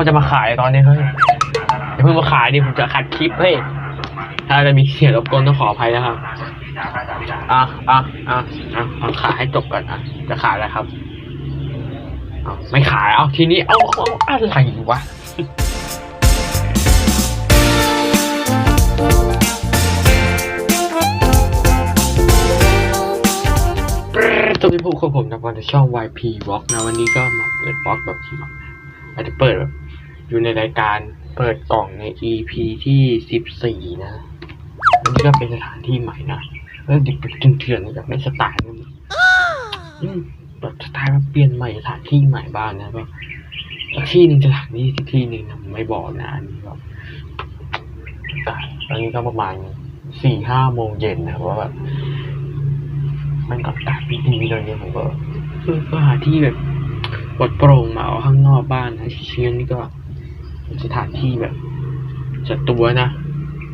เขาจะมาขายตอนนี้เฮ้ยอย่าเพิ่งมาขายดิผมจะขัดคลิปเฮ้ยถ้าจะมีเสียงรบกวนต้องขออภัยนะครับอะอะอะอะเอาขายให้จบก่อนอะจะขายอะไรครับเอาไม่ขายเอาทีนี้เอาเอาอะไรวะสวัสดีผู้คนผมนะวันในช่อง YP Walk นะวันนี้ก็มาเปิดบล็อกแบบที่อาจจะเปิดแบบ อยู่ในรายการเปิดกล่องใน EP ที่สิบสี่นะวันนี้ก็เป็นสถานที่ใหม่นะแล้วดิบเป็นเถื่อนๆแบบไม่สไตล์นะอืมแบบสไตล์แบบเปลี่ยนใหม่สถานที่ใหม่บ้างนะก็ที่หนึ่งสถานที่ที่ที่หนึ่งนะไม่บอกนะอันนี้แบบตอนนี้ก็ประมาณสี่ห้าโมงเย็นนะว่าแบบมันก็อากาศดีๆเลยนี่ยผมก็เออก็หาที่แบบปลดโปร่งมาเอาข้างนอกบ้านนะเชียงนี่ก็ สถานที่แบบจัดตัวนะ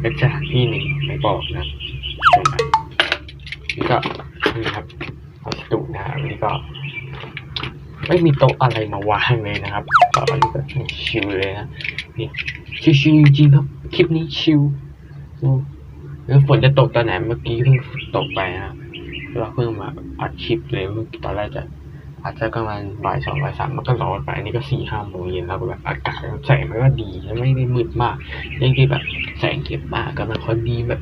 เป็นสถานที่หนึ่งไม่บอกนะนี่ก็นี่ครับวัสดุนะอันนี้ก็ ไม่มีโต๊ะอะไรมาวางเลยนะครับก็อันนี้ก็ชิลเลยนะนี่ชิลๆจริงครับคลิปนี้ชิลแล้วฝนจะตกตอนไหนเมื่อกี้เพิ่งตกไปนะเราเพิ่งมาอัดคลิปเลยเมื่อตอนแรกจะ อาจจะประมาณบ่ายสองบ่ายสามมันก็ร้อนไปอันนี้ก็สี่ห้าโมงเย็นแล้วแบบอากาศแสงมันก็ดีแล้วไม่ได้มืดมากยังที่แบบแสงเก็บมากกำลังพอดีแบบ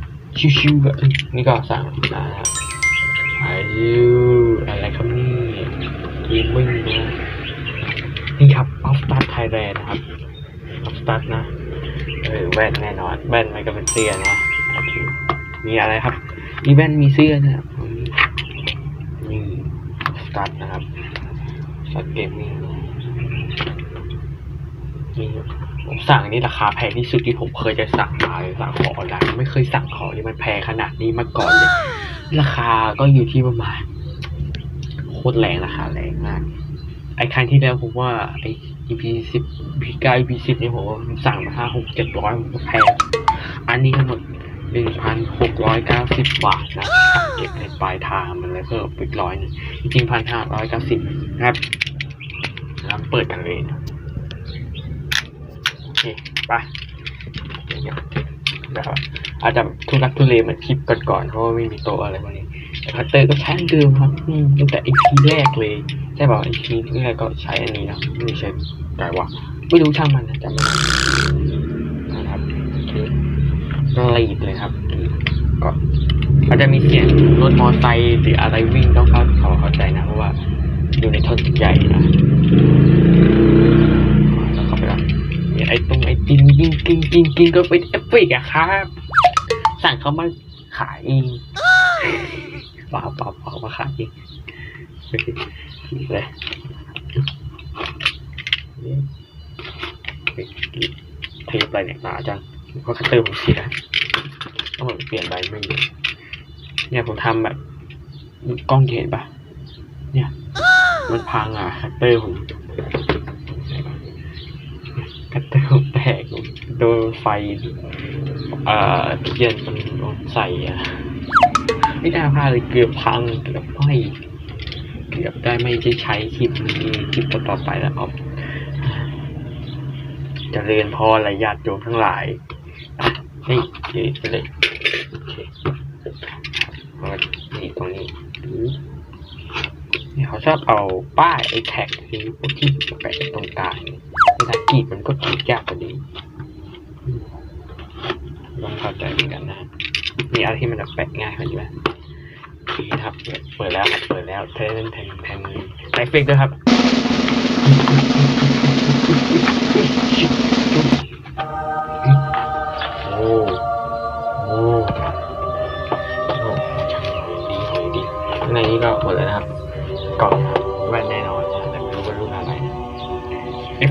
ชิวๆแบบนี่ก็สั่งนะครับอายุอะไรครับนี่กีมึงนะนี่ครับออฟสตาร์ไทยแลนด์นะครับออฟสตาร์นะเออแว่นแน่นอนแว่นไม่ก็เป็นเสื้อนะมีอะไรครับมีแว่นมีเสื้อนะครับนี่สตาร์ทนะครับ สตาร์ทเกมมิ่งนี่ผมสั่งนี้ราคาแพงที่สุดที่ผมเคยจะสั่งมาสั่งของออนไลน์ไม่เคยสั่งของที่มันแพงขนาดนี้มาก่อนเลยราคาก็อยู่ที่ประมาณโคตรแรงราคาแรงมาก ไอ้ครั้งที่แล้วผมว่าไอ้ EP สิบ EP เก้า EP สิบนี่ผมสั่งมาห้าหกเจ็ดร้อยมก็แพงอันนี้ทั้งหมด หนึ่งพันหกร้อยเก้าสิบบาทนะเก็บในปลายทางมันเลยเพิ่มอีกร้อยนึงจริงพันห้าร้อยเก้าสิบนะครับแล้วเปิดกันเลยนะโอเคไปเดี๋ยวเดี๋ยวอาจจะทุลักทุเลเหมือนคลิปก่อนๆเพราะว่าไม่มีโต๊ะอะไรพวกนี้แต่คัตเตอร์ก็ใช้อันเดิมครับตั้งแต่ไอพีแรกเลยใช่ป่ะไอพีแรกก็ใช้อันนี้นะไม่ใช่แต่ว่าไม่รู้ช่างมันนะจำไม่ได้ รีบเลยครับ ก็อาจจะมีเสียงรถมอไซค์หรืออะไรวิ่งต้องเข้าขอเข้าใจนะ เพราะว่าอยู่ในถนนใหญ่นะแล้วเข้าไปแล้วมีไอ้ตรงไอ้ติงกิงกิงกิงกิงก็เป็นเอฟเฟกต์อะครับ สั่งเขามาขายเองเปล่าเปล่าเปล่ามาขายเองโอเคเลยเทปอะไรเนี่ยหนาจัง เพราะคัตเตอร์ผมเสียต้องเปลี่ยนใบไม่อยู่เนี่ยผมทำแบบกล้องเห็นปะเนี่ย มันพังอะคัตเตอร์ผมคัตเตอร์ผมแตกโดนไฟเอ่อเทียนมันโดนใส่อะไม่น่าพลาดเลยเกือบพังเกือบไหมเกือบได้ไม่ได้ใช้คลิปนี้คลิปต่อไปแล้วครับเจะเรียนพอระยาดโยมทั้งหลาย นี่เขียนไปเลยโอเคมานี่ตรงนี้นี่เขาชอบเอาป้ายไอ้แท็กที่พวกที่แปะตรงกลางเวลากรีดมันก็กรีดยากกว่านี้อืมต้องเข้าใจเหมือนกันนะมีอะไรที่มันแบบแปะง่ายกว่านี้ไหมโอเครับเปิดแล้วครับเปิดแล้วเทนแทนแทนไลฟ์เฟกด้วยครับ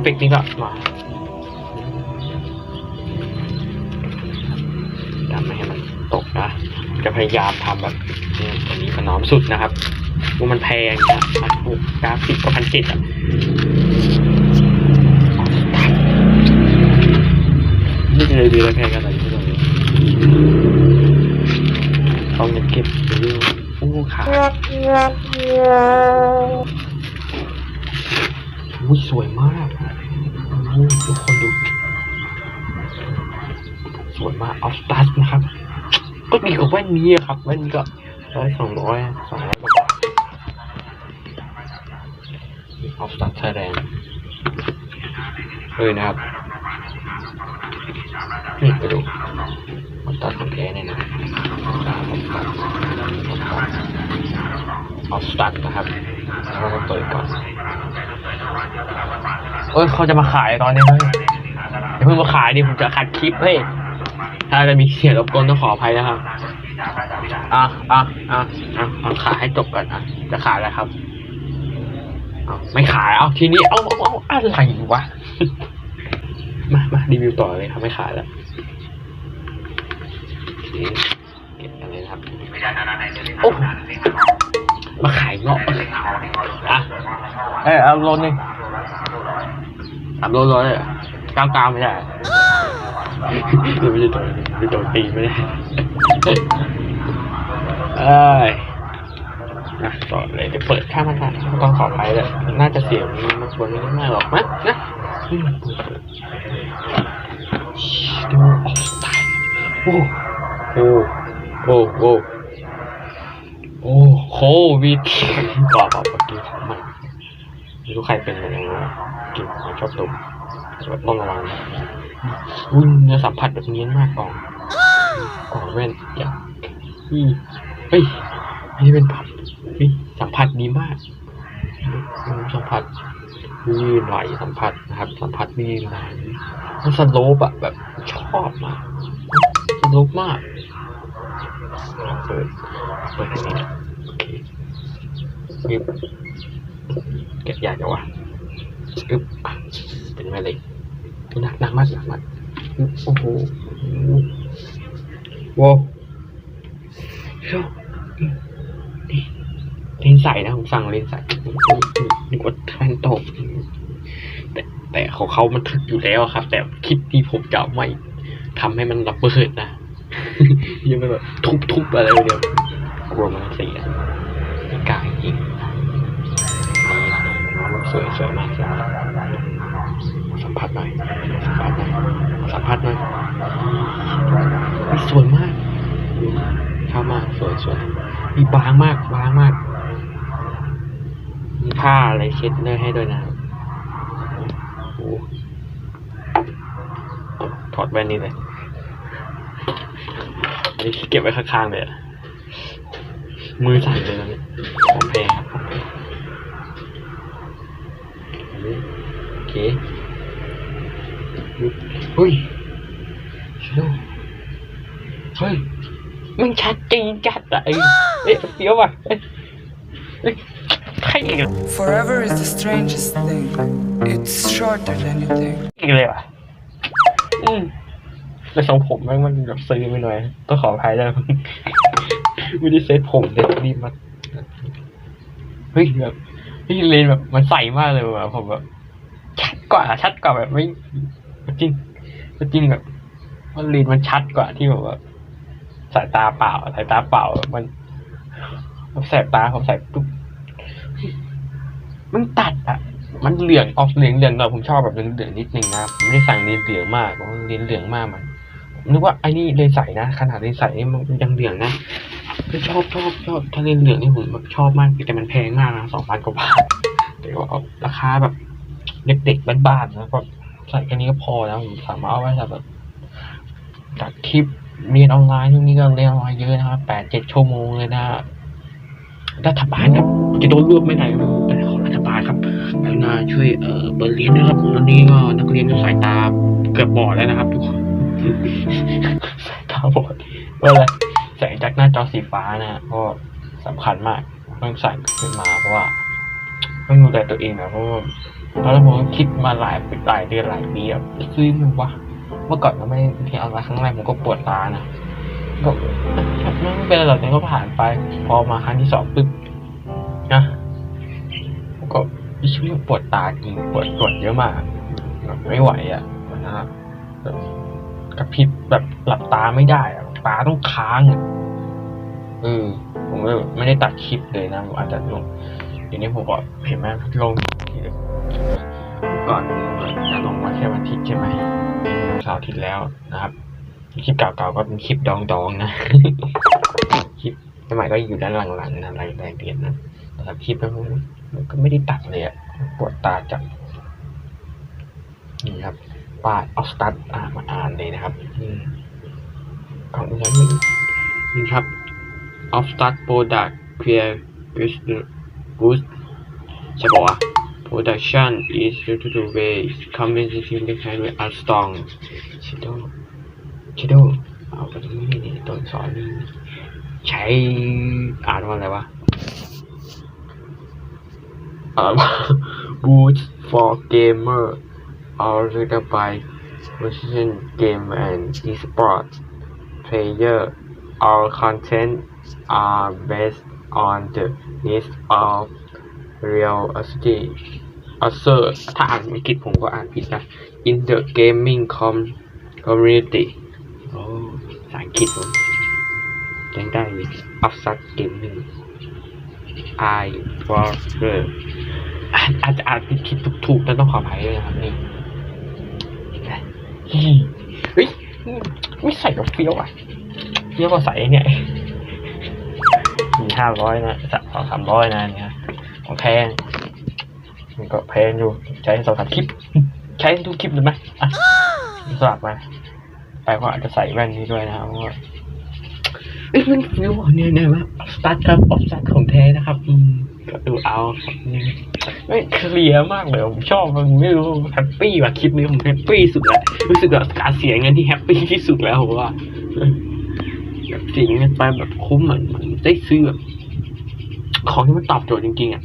เฟกต์นี้ก็มาทำไม่ให้มันตกนะ จะพยายามทำแบบนี้ตัวนี้ขนอมสุดนะครับว่ามันแพงนะพันหกกราฟิกก็พันเจ็ดอะนี่เลยดีแล้วแพงกันอะไรที่ตรงนี้เอาเงินเก็บไปดูโอ้ขาอุ้ยสวยมาก ทุกคนดู สวยมากออฟตัสนะครับ ก็ดีกว่าแว่นนี้ครับแว่นนี้ก็ร้อยสองร้อยสองร้อยออฟตัสแสดงเฮ้ยนะครับนี่ไปดูมันตัดของแค่นี่นะออฟตัดนะครับแล้วก็เปิก่อน เอ้ยเขาจะมาขายตอนนี้เฮ้ยอย่าเพิ่งมาขายดิผมจะคัดคลิปเฮ้ยถ้าจะมีเสียงรบกวนต้องขออภัยนะครับอะอะอะอะเอาขายให้จบก่อนอะจะขายแล้วครับเอาไม่ขายเอาทีนี้เอาเอาเอาอะไรวะ มามารีวิวต่อเลยครับไม่ขายแล้วโอเคเก็บกันเลยนะครับโอ้มาขายเงาะอะเอ้ยเอาโลนึง สามโลร้อยเลยเหรอก้าวกาวไม่ได้ไม่ใช่โดนไม่โดนตีไม่ได้เอ้ยนะต่อเลยเดี๋ยวเปิดข้ามมาทางต้องขอไปเลยน่าจะเสียงมันควรไม่มากหรอกมั้งนะดูออกตล์โอ้โอ้โอ้โอ้โอ้โควิดบอกบอกบอกกิของม่ไม่ รู้ใครเป็นอะไรนะกินของชอบตุ่มต้องระวังอุ้ยเนื้อสัมผัสแบบเนียนมากกล่องกล่องแว่นอย่างอืมเฮ้ยอันนี้เป็นผับเฮ้ยสัมผัสดีมากสัมผัสลื่นไหลสัมผัสนะครับ สัมผัสลื่นไหลมันสโลปอะแบบชอบมากสโลปมากเปิดเปิดอันนี้นะโอเค นี่แกะยากจังวะอึ๊บอะเป็นแม่เหล็กหนักหนักมากหนักมากโอ้โหว้าวเฮ้ยนี่เลนส์ใส่นะผมสั่งเลนส์ใส่นึกว่าแฟนตกแต่แต่ของเขามันถึกอยู่แล้วครับ แต่คลิปที่ผมจะไม่ทำให้มันระเบิดนะยังไม่แบบทุบๆอะไรเดียวกลัวมันเสียไม่กล้าจริงนี่นะ สวยสวยมากสัมผัสหน่อยสัมผัสหน่อยสัมผัสหน่อยสวยมากชอบมากสวยสวยมีบางมากบางมากมีผ้าอะไรเช็ดเนื้อให้ด้วยนะโอ้โหถอดแว่นนี้เลยอันนี้เก็บไว้ข้างๆเลยมือสั่นเลยนะเนี่ยของแพงครับของแพงอั นนี้โอเคเฮ้ยชิโร่เฮ้ยมันชัดจริงจัดอะไอ้เอ๊ะเฟี้ยวว่ะเอ้ยเอ้ยใครอีกอะ Forever is the strangest thing. It's shorter than you think. อีกเลยว่ะอืมแต่ทรงผมแม่งมันแบบซื้อไปหน่อยต้องขออภัยด้วยไม่ได้เซ็ตผมเด็ดรีบมาเฮ้ยแบบ เฮ้ยเลนแบบมันใสมากเลยว่ะผมแบบชัดกว่าชัดกว่าแบบไม่จริงจริงแบบมันเลนมันชัดกว่าที่แบบว่าสายตาเปล่าสายตาเปล่ามันมันแสบตาผมใส่ปุ๊บมันตัดอะ มันเหลืองออกเหลืองเหลืองเราผมชอบแบบเหลืองนิดนึงนะผมไม่ได้สั่งเลนเหลืองมากผมเลนเหลืองมากมันนึกว่าไอ้นี่เลนใสนะขนาดเลนใสนี่มันยังเหลืองนะ ก็ชอบชอบชอบถ้าเลนเหลืองนี่ผมแบบชอบมากแต่มันแพงมากนะสองพันกว่าบาทแต่ว่าราคาแบบเด็กๆบ้านๆนะก็ใส่แค่นี้ก็พอแล้วผมสามารถเอาไว้แบบจัดคลิปเรียนออนไลน์ช่วงนี้ก็เรียนออนไลน์เยอะนะครับแปดเจ็ดชั่วโมงเลยนะรัฐบาลครับ จะโดนรวบไม่ได้ครับแต่ขอรัฐบาลครับกรุณาช่วยเอ่อเปิดเรียนนะครับตอนนี้ก็นักเรียนก็สายตาเกือบบอดแล้วนะครับทุกคนสายตาบอดว่าอะไร สงจากหน้าจอสีฟ้านะฮะก็สำคัญมากต้องใส่ขึ้นมาเพราะว่าต้องดูแลตัวเองนะเพราะว่าตอนแรกผมคิดมาหลายหลายเดือนหลายปีอะซื้อมันวะเมื่อก่อนก็ไม่เรียนออนไลน์ครั้งแรกผมก็ปวดตานะก็ไม่เป็นไรหรอกแต่ก็ผ่านไป พอมาครั้งที่สองปึ๊บนะก็รู้สึกว่าปวดตาจริงปวดปวดเยอะมากไม่ไหวอะนะแบบกระพริบแบบหลับตาไม่ได้อะ ตาต้องค้างอะเออผมไม่ได้ตัดคลิปเลยนะผมอาจจะลงเดี๋ยวนี้ผมก็เห็นไหมลงก่อนจะลงมาแค่วันอาทิตย์ใช่ไหมเสาร์อาทิตย์แล้วนะครับ คลิปเก่าๆก็เป็นคลิปดองๆนะคลิปสมัยก็อยู่ด้านหลังๆนะไรายละเอียดนะแต่คลิปมันก็ไม่ได้ตัดเลยอะปวดตาจังนี่ครับป้ายออสตัดมาอ่านเลยนะครับ อืมของนี้ไม่นี่ครับออฟสตัดโปรดักต์เคลียร์บูสต์บูสต์ใช่ปะวะ production is due to the way community the kind of art strong shadow shadow เอาไปตรงนี้นี่ตัวอักษรนี่ใช้อ่านว่าอะไรวะอ่านว่า boost for gamer organized by position game and esport player our content are based on the needs of real city user ถ้าอ่านไม่ผิดผมก็อ่านผิดนะ in the gaming com community โอ้ภาษาอังกฤษผมยังได้เลย Upsat Gaming I for her อาจจะอ่านผิดถูกถูกๆแต่ต้องขออภัยด้วยนะครับนี่เฮ้ย ไม่ใส่กับเฟี้ยวอะเฟี้ยวก็ใส่เนี่ยมีห้าร้อยนะสักสองสามร้อยนะเนี่ยของแพงมันก็แพงอยู่ใช้สองสามคลิป ใช้ทุกคลิปเลยไหมอะสลับมาไปก็อาจจะใส่แว่นนี้ด้วยนะครับว่าเอ้ยมันเฟี้ยวเนี่ยนี่ยว่าสตาร์ทครับออฟสตาร์ทของแท้นะครับอืม ดูเอาไม่เคลียร์มากเลยผมชอบมันไม่รู้แฮปปี้ว่ะคลิปนี้ผมแฮปปี้สุดแล้วรู้สึกว่าการเสียเงินที่แฮปปี้ที่สุดแล้วผมว่าแบบเสียเงินไปแบบคุ้มเหมือนเหมือนได้ซื้อแบบของที่มันตอบโจทย์จริงๆอะ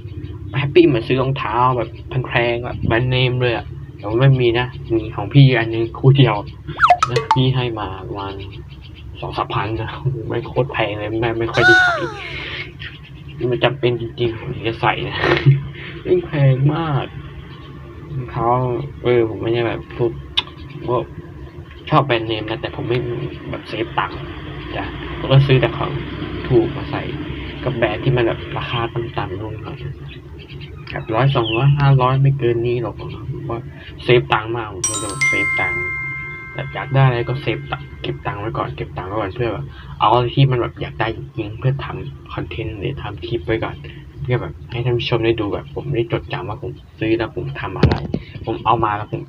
แฮปปี้เหมือนซื้อรองเท้าแบบแพงๆแบบแบรนด์เนมเลยอะแต่ว่าไม่มีนะมีของพี่อันนึงคู่เดียวนะพี่ให้มาประมาณสองสามพันนะไม่โคตรแพงเลยไม่ไม่ค่อยได้ใส่มันจำเป็นจริงๆผมถึงจะใส่นะยิ่งแพงมากรองเท้าเออผมไม่ใช่แบบพวกพวกชอบแบรนด์เนมนะแต่ผมไม่แบบเซฟตังค์จ้ะผมก็ซื้อแต่ของถูกมาใส่กับแบรนด์ที่มันแบบราคาต่ำๆลงหน่อยแบบร้อยสองร้อยห้าร้อยไม่เกินนี้หรอกผมว่าเซฟตังค์มากผมก็จะเซฟตังค์ แบบอยากได้อะไรก็เซฟตังค์เก็บตังค์ไว้ก่อนเก็บตังค์ไว้ก่อนเพื่อแบบเอาอะไรที่มันแบบอยากได้จริงเพื่อทำคอนเทนต์หรือทำคลิปไว้ก่อน เพื่อแบบให้ท่านผู้ชมได้ดูแบบ ผมได้จดจำว่าผมซื้อแล้วผมทำอะไร ผมเอามาแล้วผม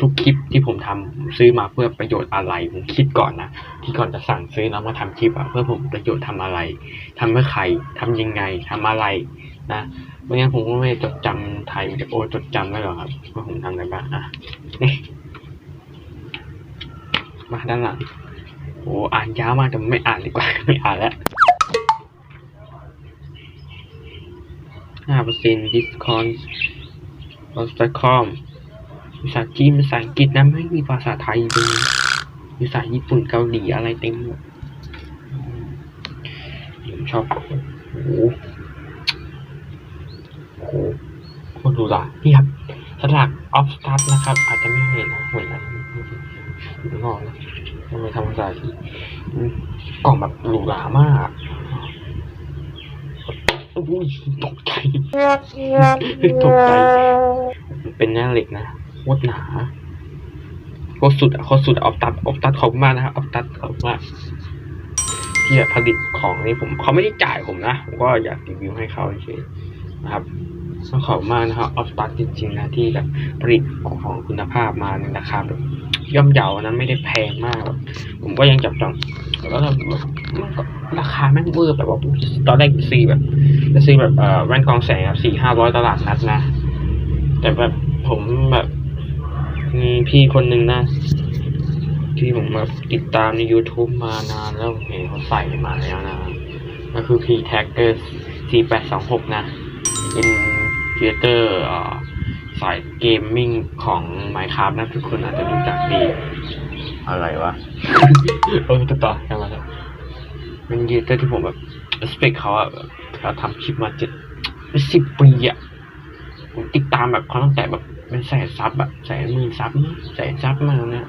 ทุกคลิปที่ผมทำผมซื้อมาเพื่อประโยชน์อะไรผมคิดก่อนนะที่ก่อนจะสั่งซื้อแล้วมาทำคลิปอะเพื่อผมประโยชน์ทำอะไรทำเพื่อใครทำยังไงทำอะไรนะไม่งั้นผมก็ไม่จดจำไทยวิดีโอจดจำไว้หรอกครับว่าผมทำอะไรบ้างอะ มาด้านหลังโอ้อ่านยาวมากแต่ไม่อ่านดีกว่าไม่อ่านแล้วห้าเปอร์เซ็นต์ดิสคอนลอสตคอมภาษาจีนภาษาอังกฤษนะไม่มีภาษาไทยเลยภาษาญี่ปุ่นเกาหลีอะไรเต็มหมดผมชอบโอ้โหโอ้โหคตรดูลานี่ครับสลักออฟสตาร์นะครับ อาจจะไม่เห็นนะเหมือนกัน นอกนะทำไมทำภาษาที่กล่องแบบหรูหรามากอุ้ยตกใจตกใจ เป็นหน้าเหล็กนะโคตรหนาโคตรสุดอะโคตรสุดออฟตัดออฟตัดขอบมากนะครับออฟตัดขอบมากที่แบบผลิตของนี่ผมเขาไม่ได้จ่ายผมนะผมก็อยากรีวิวให้เขาเฉยนะครับต้องขอบมากนะครับออฟตัดจริงๆนะที่แบบผลิตของคุณภาพมาในราคาแบบ ย่อมเยานะไม่ได้แพงมาก ผมก็ยังจับต้องแล้วแบบราคาแม่งเวอร์แบบว่าตอนแรกซีแบบจะซื้อแบบเอ่อแว่นกองแสงแบบสี่ห้าร้อยตลาดนัดนะ แต่แบบผมแบบมีพี่คนหนึ่งนะที่ผมแบบติดตามใน YouTube มานานแล้วเห็นเขาใส่มาแล้วนะก็คือ P Tagger 4826 นะ เป็นครีเอเตอร์ สายเกมมิ่งของ Minecraft นะทุกคนอาจจะรู้จักดี อะไรวะเออต่อต่อใช่ไหมครับเป็นครีเอเตอร์ที่ผมแบบ respect เขาอะแบบเขาทำคลิปมาเจ็ดสิบปีอะผมติดตามแบบเขาตั้งแต่แบบเป็นแสนซับอะแสนหมื่นซับนะแสนซับมากนะ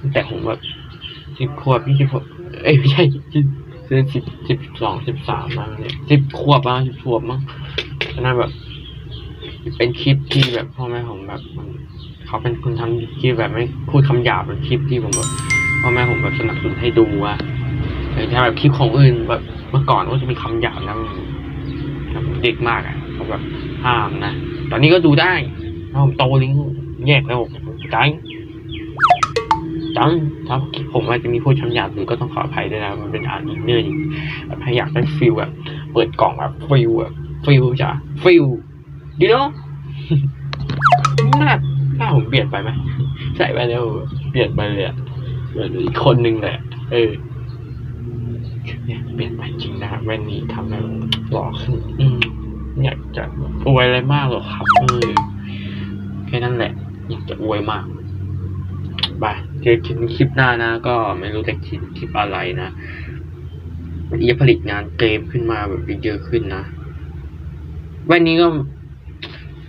ตั้งแต่ผมแบบสิบขวบยี่สิบขวบเอ้ยไม่ใช่สิบสิบสิบสองสิบสามมาเนี่ยสิบขวบมาสิบขวบมั้งตอนนั้นแบบ เป็นคลิปที่แบบพ่อแม่ผมแบบมันเขาเป็นคนทำคลิปแบบไม่พูดคำหยาบเป็นคลิปที่ผมแบบพ่อแม่ผมแบบสนับสนุนให้ดูอะแต่ถ้าแบบคลิปของอื่นแบบเมื่อก่อนก็จะมีคำหยาบนะเด็กมากอะเขาแบบห้ามนะตอนนี้ก็ดูได้เพราผมโตลิงแยกแล้วจังจังถ้าคลิปผมอาจจะมีพูดคำหยาบหรือก็ต้องขออภัยด้วยนะมันเป็นอ่านอินเนอร์จริงให้อยากได้ฟิลแบบเปิดกล่องแบบฟิลแบบฟิลจ้ะฟิล ดีเนาะหน้าหน้าผมเปลี่ยนไปไหมใส่ไปแล้วเปลี่ยนไปเลยอะเหมือนอีกคนนึงแหละ เออเนี่ยเปลี่ยนไปจริงนะครับแว่นนี้ทำให้หล่อขึ้นอืมอยากจะอวยอะไรมากหรอกครับเออแค่นั้นแหละ อยากจะอวยมากไปเจอกันคลิปหน้านะ ก็ไม่รู้จะคิดคลิปอะไรนะจะผลิตงานเกมขึ้นมาแบบเยอะขึ้นนะว่นนี้ก็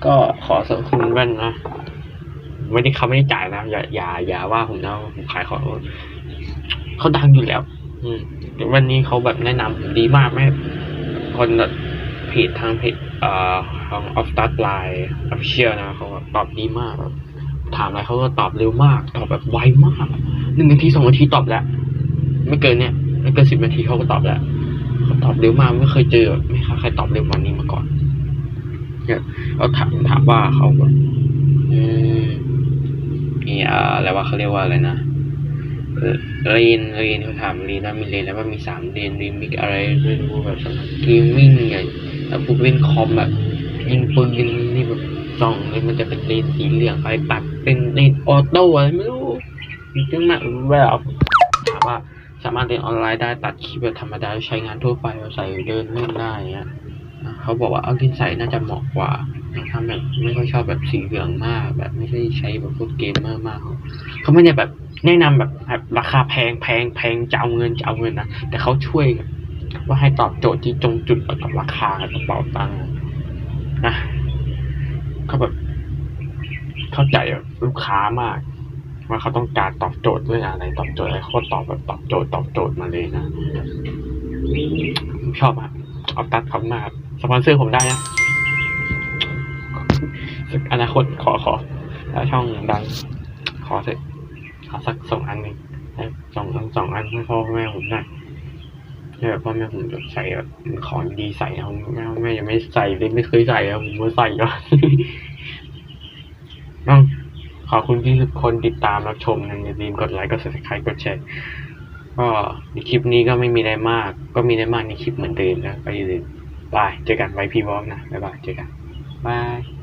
ก็ขอสนับสนุนแว่นนะไม่ได้เขาไม่ได้จ่ายนะอย่าอย่าอย่าว่าผมนะผมขายของเขาดังอยู่แล้ว อืมวันนี้เขาแบบแนะนำผมดีมากแม่คนเพจทางเพจเอ่อของ Off Start Line Official นะเขาแบบตอบดีมากแบบถามอะไรเขาก็ตอบเร็วมาก ตอบแบบไวมากหนึ่งนาทีสองนาทีตอบแล้ว ไม่เกินเนี่ยไม่เกินสิบนาทีเขาก็ตอบแล้วเขาตอบเร็วมากไม่เคยเจอไม่เคยใครตอบเร็วกว่านี้มาก่อน เนี่ยเราถามถามว่าเขาแบบเออมีอะไรว่าเขาเรียกว่าอะไรนะเรนเรนเขาถามเรนว่ามีเรนแล้วว่ามีสามเรนเรนมีอะไรไม่รู้แบบสำหรับเกมมิ่งไงแล้วพวกเล่นคอมแบบยิงปืนยิงนี่แบบส่องเลยมันจะเป็นเรนสีเหลืองอะไรตัดเป็นเรนออโต้อะไรไม่รู้จึงมาแบบถามว่าสามารถเรียนออนไลน์ได้ตัดคลิปแบบธรรมดาใช้งานทั่วไปเราใส่เดินเล่นได้เงี้ย เขาบอกว่าเอาดินใสน่าจะเหมาะกว่าทำแบบไม่ค่อยชอบแบบสีเหลืองมาก แบบไม่ใช่ใช้แบบพวกเกมมากมากเขาไม่ได้แบบแนะนำแบบแบบราคาแพงแพงแพงจะเอาเงินจะเอาเงินนะแต่เขาช่วยว่าให้ตอบโจทย์ที่ตรงจุดกับราคากระเป๋าตังค์นะเขาแบบเข้าใจแบบลูกค้ามาก ว่าเขาต้องการตอบโจทย์เรื่องอะไรตอบโจทย์อะไรเขาตอบแบบตอบโจทย์ตอบโจทย์มาเลยนะ ชอบมากเอาตัดเขามาก สปอนเซอร์ผมได้นะอนาคตขอขอถ้าช่องดังขอสักขอสักสองอันหนึ่งสองอันสองอันให้พ่อแม่ผมได้ให้แบบพ่อแม่ผมแบบใส่แบบของดีใส่เอาแม่แม่ยังไม่ใส่เลยไม่เคยใส่อะผมมาใส่ก่อนน้องขอบคุณที่ทุกคนติดตามรับชมนะอย่าลืมกดไลค์กด subscribe กดแชร์ก็ในคลิปนี้ก็ไม่มีอะไรมาก ก็มีอะไรมากในคลิปเหมือนเดิมนะก็อย่าลืม บาย เจอกันไว้พี่วอล์กนะ บ๊ายบาย เจอกัน บาย